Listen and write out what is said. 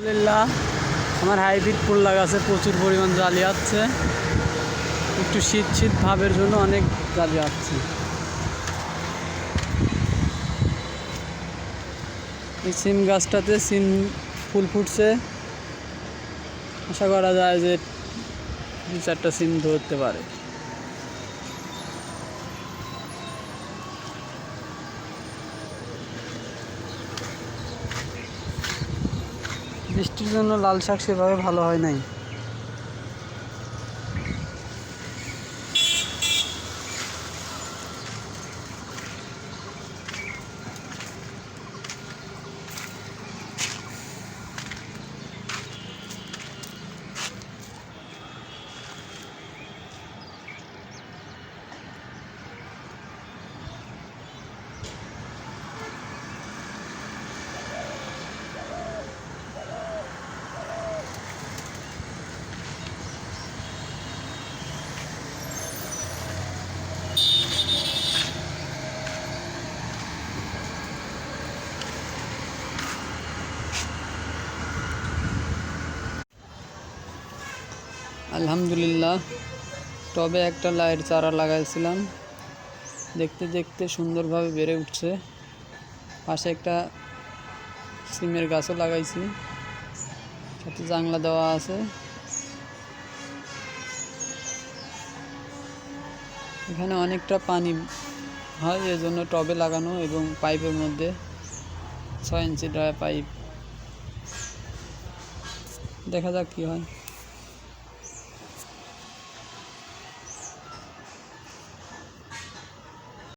আলহামদুলিল্লাহ। আমার হাইব্রিড ফুল লাগাছে প্রচুর পরিমাণ জালি একটু শীত শীত ভাবের জন্য অনেক জালি আসছে। এই সিম গাছটাতে সিম ফুল ফুটছে। আশা করা যায় যে দু চারটা সিম ধরতে পারে। বৃষ্টির জন্য লাল শাক সেভাবে ভালো হয় নাই। আলহামদুলিল্লাহ। টবে একটা লাইট চারা লাগাইছিলাম। দেখতে দেখতে সুন্দরভাবে বেড়ে উঠছে। পাশে একটা সিমের গাছও লাগাইছি। সাথে জাংলা দেওয়া আছে। এখানে অনেকটা পানি হয় এজন্য টবে লাগানো এবং পাইপের মধ্যে ছয় ইঞ্চি ড্রাই পাইপ। দেখা যাক কী হয়।